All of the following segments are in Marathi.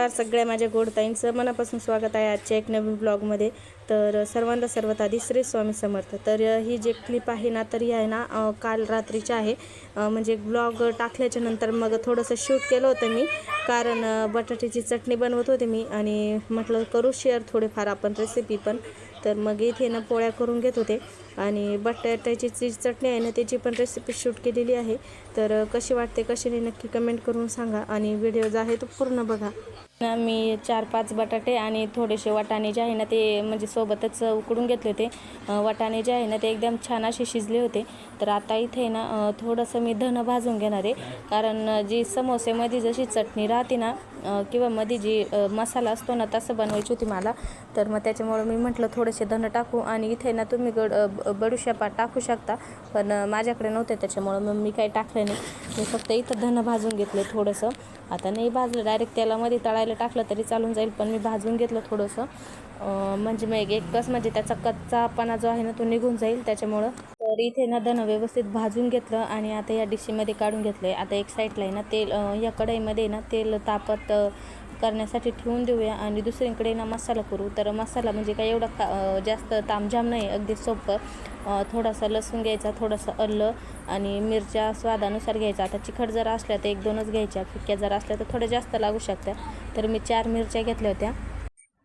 नमस्कार सगळ्या माझ्या गोडताईंचं मनापासून स्वागत आहे आजच्या एक नवीन ब्लॉगमध्ये तर सर्वांना सर्वात आधी श्री स्वामी समर्थ. तर ही जे क्लिप आहे ना तर ही आहे ना काल रात्रीची आहे. म्हणजे ब्लॉग टाकल्याच्या नंतर मग थोडंसं शूट केलं होतं मी. कारण बटाट्याची चटणी बनवत होते मी आणि म्हटलं करू शेअर थोडेफार आपण रेसिपी पण. तर मग इथे ना पोळ्या करून घेत होते. आणि बटाट्याची जी चटणी आहे ना त्याची पण रेसिपी शूट केलेली आहे. तर कशी वाटते कशी नाही नक्की कमेंट करून सांगा आणि व्हिडिओ जो आहे तो पूर्ण बघा. ना मी चार पाच बटाटे आणि थोडेसे वाटाणे जे आहे ना ते म्हणजे सोबतच उकडून घेतले होते. वाटाणे जे आहे ना ते एकदम छान असे शिजले होते. तर आता इथे ना थोडंसं मी धनं भाजून घेणार आहे. कारण जी समोसेमध्ये जशी चटणी राहते ना किंवा मध्ये जी मसाला असतो ना तसं बनवायची होती मला. तर मग त्याच्यामुळं मी म्हटलं थोडेसे धनं टाकू आणि इथे ना तुम्ही गड बडुशापा टाकू शकता. पण माझ्याकडे नव्हते त्याच्यामुळं मग मी काही टाकलं नाही. मी फक्त इथं धनं भाजून घेतलं थोडंसं. आता नाही भाजलं डायरेक्ट तेलामध्ये तळायला टाकलं तरी चालून जाईल पण मी भाजून घेतलं थोडंसं. म्हणजे मग एकच म्हणजे त्याचा कच्चापणा जो आहे ना तो निघून जाईल त्याच्यामुळं. तर इथे ना धनं व्यवस्थित भाजून घेतलं आणि आता या डिशीमध्ये काढून घेतलं आहे आता एक साईडला आहे ना तेल या कढईमध्ये ना तेल तापत करण्यासाठी ठेवून देऊया आणि दुसरीकडे ना मसाला करू. तर मसाला म्हणजे काय एवढा का जास्त तामझाम नाही अगदी सोपं. थोडासा लसूण घ्यायचा थोडासा अल्ल आणि मिरच्या स्वादानुसार घ्यायचा. आता चिखट जर असल्या तर एक दोनच घ्यायच्या फिक्क्या जर असल्या तर थोड्या जास्त लागू शकत्या. तर मी चार मिरच्या घेतल्या होत्या.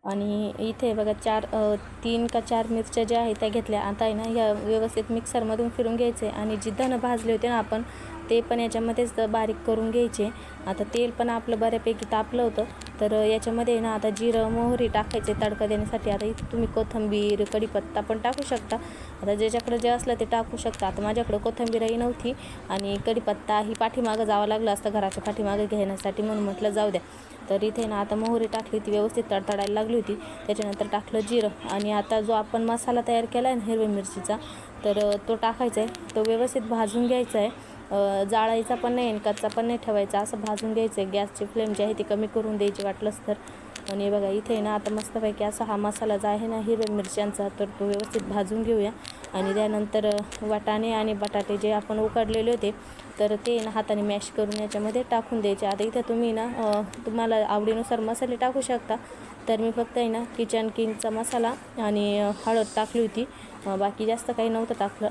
आणि इथे बघा चार तीन का चार मिरच्या ज्या आहेत त्या घेतल्या. आता आहे ना या व्यवस्थित मिक्सरमधून फिरून घ्यायचे. आणि जी भाजले होते ना आपण ते पण याच्यामध्येच बारीक करून घ्यायचे. आता तेल पण आपलं बऱ्यापैकी तापलं होतं. तर याच्यामध्ये ना आता जिरं मोहरी टाकायचे तडका देण्यासाठी. आता इथे तुम्ही कोथिंबीर कढीपत्ता पण टाकू शकता. आता ज्याच्याकडे जे असलं ते टाकू शकता. आता माझ्याकडं कोथिंबीरही नव्हती आणि कढीपत्ता ही पाठीमागं जावं लागलं असतं घराच्या पाठीमागं घेण्यासाठी म्हणून म्हटलं जाऊ द्या. तर इथे ना आता मोहरी टाकली ती व्यवस्थित तडतडायला लागली होती. त्याच्यानंतर टाकलं जिरं आणि आता जो आपण मसाला तयार केला आहे ना हिरव्या मिरचीचा तर तो टाकायचा आहे तो व्यवस्थित भाजून घ्यायचा आहे जाळायचा पण नाही आणि कच्चा पण नाही ठेवायचा. असं भाजून घ्यायचं आहे गॅसची फ्लेम जी आहे ती कमी करून द्यायची वाटलंच तर. आणि बघा इथे ना आता मस्तपैकी असा हा मसाला जो आहे ना हिरव्या मिरच्यांचा तर तो व्यवस्थित भाजून घेऊया. आणि त्यानंतर वाटाणे आणि बटाटे जे आपण उकडलेले होते तर ते ना हाताने मॅश करून याच्यामध्ये टाकून द्यायचे. आता इथे तुम्ही ना तुम्हाला आवडीनुसार मसाले टाकू शकता. तर मी फक्त आहे ना किचन किंगचा मसाला आणि हळद टाकली होती. बाकी जास्त काही नव्हतं टाकलं.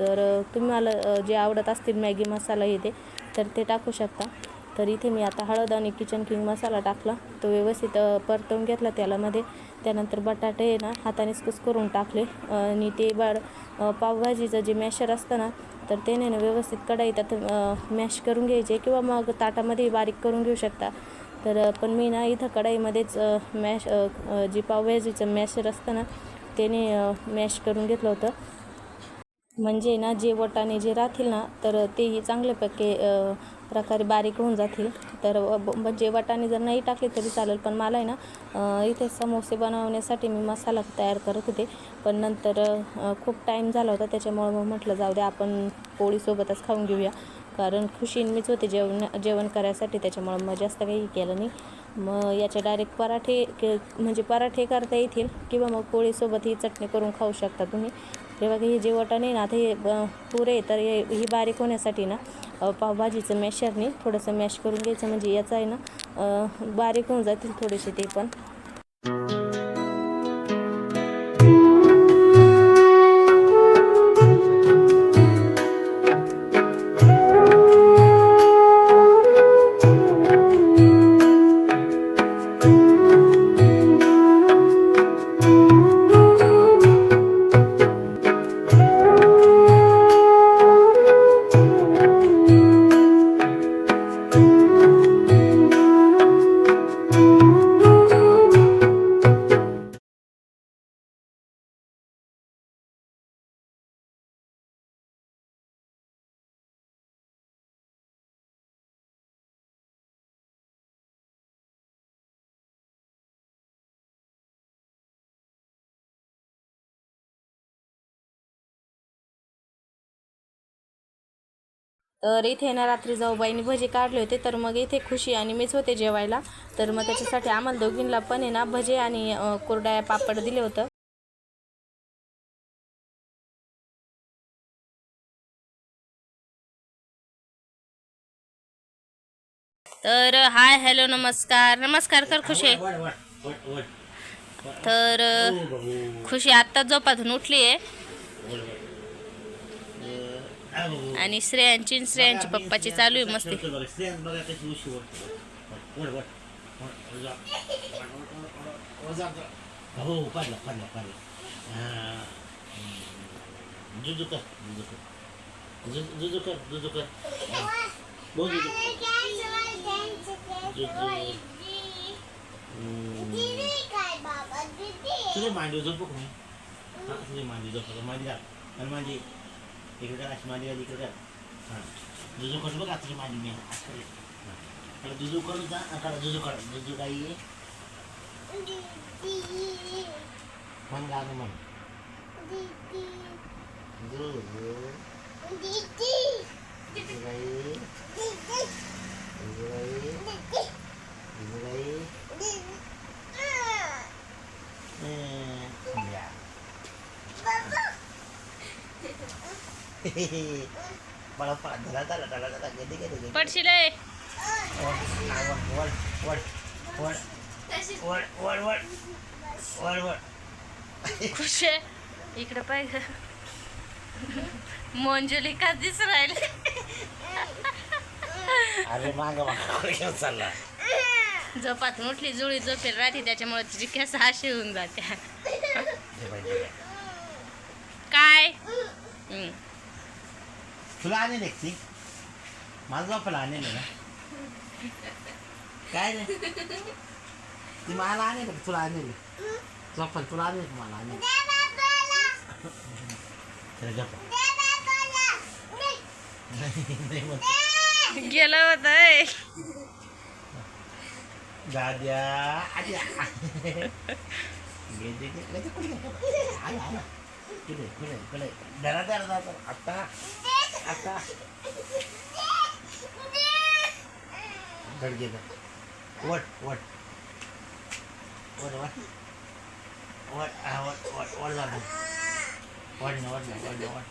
तर तुम्हाला जे आवडत असतील मॅगी मसाला येते तर ते टाकू शकता. तर इथे मी आता हळद आणि किचन किंग मसाला टाकला. तो व्यवस्थित परतवून घेतला तेलामध्ये त्यानंतर बटाटे आहे ना हातानेच कुस करून टाकले. आणि ते बाळ पावभाजीचं जे मॅशर असतं ना तर ते नाही ना व्यवस्थित कढाई आता मॅश करून घ्यायचे किंवा मग ताटामध्ये बारीक करून घेऊ शकता. तर पण मी ना इथं कढाईमध्येच मॅश जी पावभाजीचं मॅशर असतं ना त्याने मॅश करून घेतलं होतं. म्हणजे ना जे वटाणे जे राहतील ना तर तेही चांगल्यापैके प्रकारे बारीक होऊन जातील. तर म्हणजे वटाणे जर नाही टाकले तरी चालेल पण मला आहे ना इथे समोसे बनवण्यासाठी मी मसाला तयार करत होते. पण नंतर खूप टाईम झाला होता त्याच्यामुळं मग म्हटलं जाऊ द्या आपण पोळीसोबतच खाऊन घेऊया. कारण खुशीन मीच होते जेवण जेवण करायसाठी त्याच्यामुळं मग जास्त काही केलं नाही. मग याचे डायरेक्ट पराठे के म्हणजे पराठे करता येतील किंवा मग पोळीसोबत ही चटणी करून खाऊ शकता तुम्ही. हे बघा हे जे वाटाणे ना आता हे ब- पुरे तर हे ही बारीक होण्यासाठी ना पावभाजीचं मॅशरने थोडंसं मॅश करून घ्यायचं. म्हणजे याचं आहे ना बारीक होऊन जातील थोडेसे ते पण. तर इथे ना रात्री जाऊबाईने भजी काढले होते तर मग इथे खुशी आणि मीच होते जेवायला. तर मग त्याच्यासाठी आम्हाला दोघींना पण आहे ना भजे आणि कुरड्या पापड दिले होतं. तर हाय हॅलो नमस्कार. नमस्कार कर खुशी. तर खुशी आत्ता झोपातून उठली आहे आणि श्रेयांची आणि श्रेयांची पप्पाची चालू आहे मस्ती. हो पाडलं पाडलं पाडलं. जुजू कर जुजू कर. जुजू कर जुजू कर. बोल जुजू तुझे मांडी झोपू का तुझे मांडी झोपू मांडी आणि मांडी ikutkan asmadi tadi ikutkan zuzukor juga kasih mandi nih asli kalau zuzukor kita akan zuzukor zuzukai mana kamu mana Dalah dalah gede gede gede. पडशील. खुश आहे इकडे पाहिजे मंजुली का दिस राहिले अरे माग माग चालला झोपातून उठली जुळी झोपेल राहते त्याच्यामुळे तिची केस अशी होऊन जाते. काय. तुला आणेल एक ती? माझं बापाला आणेल ना? काय रे? ती मला आणेल का तुला आणेल झोपाल तुला आणेल का मला आणेल त्याला झोपा नाही म्हणते. गेलं होतं दाद्या आद्या गेले कुठे कुठे कुठे दरा दरा आता. ಅಕ್ಕ ಬೆಳಗ್ಗೆ ಓಟ್ ಓಟ್ ಓಡ್ ಓಟ್ ಓಟ್ ಓಟ್ ಓಟ್ ಓಡ್ದ ಓಡ್ನ ಓಡ್ನ ಓಡ್ನ ಓಡ್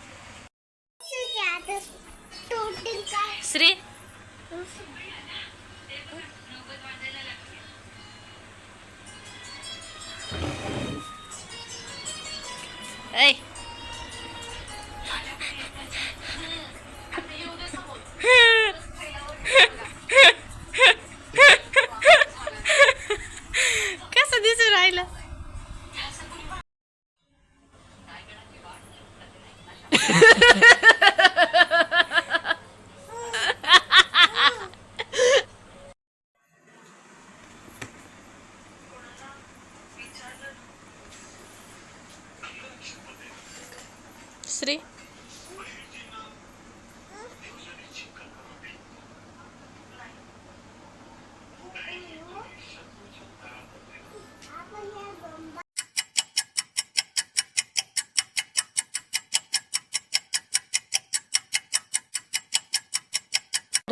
ಶ್ರೀ ಏಯ್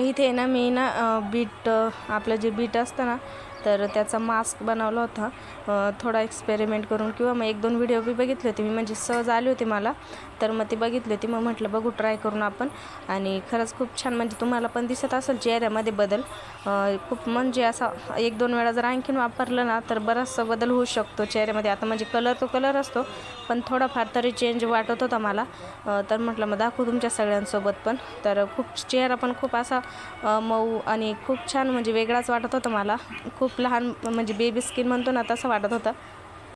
इथे आहे ना मी ना बीट आपलं जे बीट असतं ना तर त्याचा मास्क बनवला होता. थोडा एक्सपेरिमेंट करून किंवा मग एक दोन व्हिडिओ बी बघितले होते मी म्हणजे सहज आली होती मला. तर मग ती बघितली होती मग म्हटलं बघू ट्राय करून आपण. आणि खरंच खूप छान म्हणजे तुम्हाला पण दिसत असेल चेहऱ्यामध्ये बदल. खूप म्हणजे असा एक दोन वेळा जर आणखीन वापरलं ना तर बराचसा बदल होऊ शकतो चेहऱ्यामध्ये. आता म्हणजे कलर तो कलर असतो पण थोडाफार तरी चेंज वाटत होता मला. तर म्हटलं मग दाखवू तुमच्या सगळ्यांसोबत पण. तर खूप चेहरा पण खूप असा मऊ आणि खूप छान म्हणजे वेगळाच वाटत होता मला. खूप लहान म्हणजे बेबी स्किन म्हणतो ना तसं वाटत होतं.